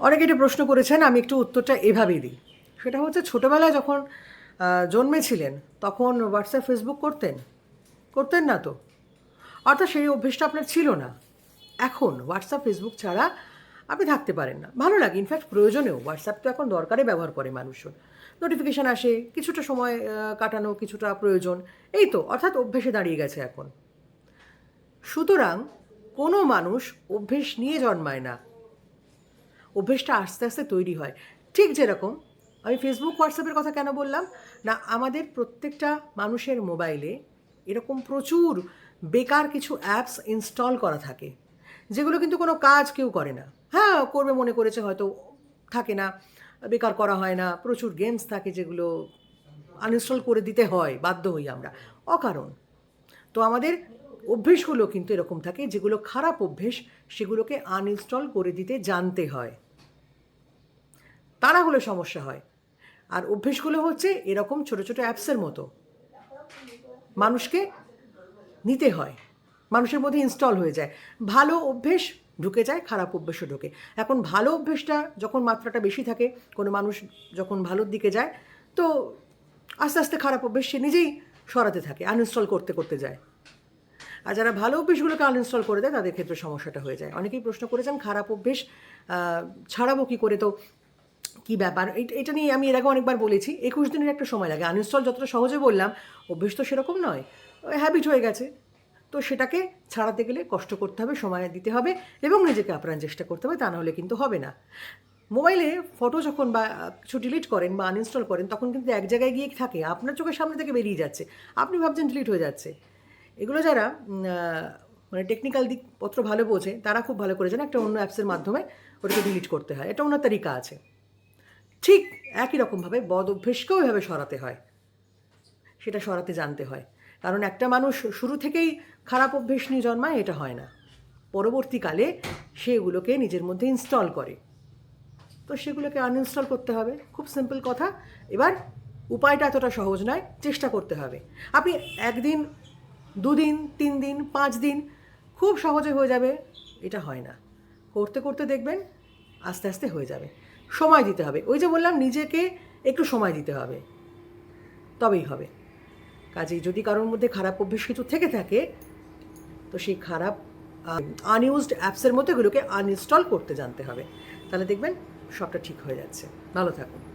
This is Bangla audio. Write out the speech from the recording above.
অনেকে এটা প্রশ্ন করেছেন, আমি একটু উত্তরটা এভাবেই দিই। সেটা হচ্ছে ছোটোবেলায় যখন জন্মেছিলেন, তখন হোয়াটসঅ্যাপ ফেসবুক করতেন? করতেন না তো? অর্থাৎ সেই অভ্যেসটা আপনার ছিল না। এখন হোয়াটসঅ্যাপ ফেসবুক ছাড়া আপনি থাকতে পারেন না। ভালো লাগে ইনফ্যাক্ট প্রয়োজনেও। হোয়াটসঅ্যাপ তো এখন দরকারে ব্যবহার করে মানুষজন। নোটিফিকেশান আসে, কিছুটা সময় কাটানো, কিছুটা প্রয়োজন। এই তো, অর্থাৎ অভ্যেসে দাঁড়িয়ে গেছে এখন। সুতরাং কোনো মানুষ অভ্যেস নিয়ে জন্মায় না। অভ্যেসটা আস্তে আস্তে তৈরি হয়। ঠিক যেরকম আমি ফেসবুক হোয়াটসঅ্যাপের কথা কেন বললাম? না, আমাদের প্রত্যেকটা মানুষের মোবাইলে এরকম প্রচুর বেকার কিছু অ্যাপস ইনস্টল করা থাকে, যেগুলো কিন্তু কোনো কাজ কেউ করে না। হ্যাঁ করবে মনে করেছে হয়তো থাকে না, বেকার করা হয় না, প্রচুর গেমস থাকে যেগুলো আনইনস্টল করে দিতে হয়, বাধ্য হই আমরা। অকারণ, তো আমাদের অভ্যেসগুলো কিন্তু এরকম থাকে যেগুলো খারাপ অভ্যেস, সেগুলোকে আনইনস্টল করে দিতে জানতে হয়। তারা হলে সমস্যা হয়। আর অভ্যেসগুলো হচ্ছে এরকম ছোট ছোট অ্যাপসের মতো। মানুষকে নিতে হয়। মানুষের মধ্যে ইনস্টল হয়ে যায়। ভালো অভ্যেস ঢুকে যায়, খারাপ অভ্যেসও ঢুকে। এখন ভালো অভ্যেসটা যখন মাত্রাটা বেশি থাকে, কোনো মানুষ যখন ভালোর দিকে যায়, তো আস্তে আস্তে খারাপ অভ্যেস সে নিজেই সরাতে থাকে আনইনস্টল করতে করতে যায়। আর যারা ভালো অভ্যেসগুলোকে আনইনস্টল করে দেয়, তাদের ক্ষেত্রে সমস্যাটা হয়ে যায়। অনেকেই প্রশ্ন করেছেন, খারাপ অভ্যেস ছাড়াবো কী করে? তো কি ব্যাপার? এটা নিয়ে আমি এর আগে অনেকবার বলেছি, একুশ দিনের একটা সময় লাগে। আনইনস্টল যতটা সহজে বললাম, অভ্যেস তো সেরকম নয়। হ্যাবিট হয়ে গেছে। তো সেটাকে ছাড়াতে গেলে কষ্ট করতে হবে, সময় দিতে হবে এবং নিজেকে আপ্রাণ চেষ্টা করতে হবে, তা নাহলে কিন্তু হবে না। মোবাইলে ফটো যখন বা, কিছু ডিলিট করেন বা আনইনস্টল করেন, তখন কিন্তু এক জায়গায় গিয়ে থাকে, আপনার চোখের সামনে থেকে বেরিয়ে যাচ্ছে। আপনি ভাবছেন ডিলিট হয়ে যাচ্ছে। এগুলো যারা মানে টেকনিক্যাল দিকপত্র ভালো বোঝে, তারা খুব ভালো করে জানে একটা অন্য অ্যাপসের মাধ্যমে ওটাকে ডিলিট করতে হয়। এটা অন্য তারিকা আছে। ঠিক একই রকমভাবে বদ অভ্যেসকেও এভাবে সরাতে হয়। সেটা সরাতে জানতে হয়। কারণ একটা মানুষ শুরু থেকেই খারাপ অভ্যেস নিয়ে জন্মায়, এটা হয় না। পরবর্তীকালে সেগুলোকে নিজের মধ্যে ইনস্টল করে। তো সেগুলোকে আনইনস্টল করতে হবে। খুব সিম্পল কথা। এবার উপায়টা এতটা সহজ নয়, চেষ্টা করতে হবে। আপনি একদিন, দুদিন তিন দিন পাঁচ দিন খুব সহজে হয়ে যাবে, এটা হয় না। করতে করতে দেখবেন আস্তে আস্তে হয়ে যাবে। সময় দিতে হবে। ওই যে বললাম, নিজেকে একটু সময় দিতে হবে। তবেই হবে। কাজেই যদি কারোর মধ্যে খারাপ অভ্যেস কিছু থেকে থাকে, তো সেই খারাপ আনইউজড অ্যাপসের মধ্যে এগুলোকে আনইনস্টল করতে জানতে হবে। তাহলে দেখবেন সবটা ঠিক হয়ে যাচ্ছে। ভালো থাকুন।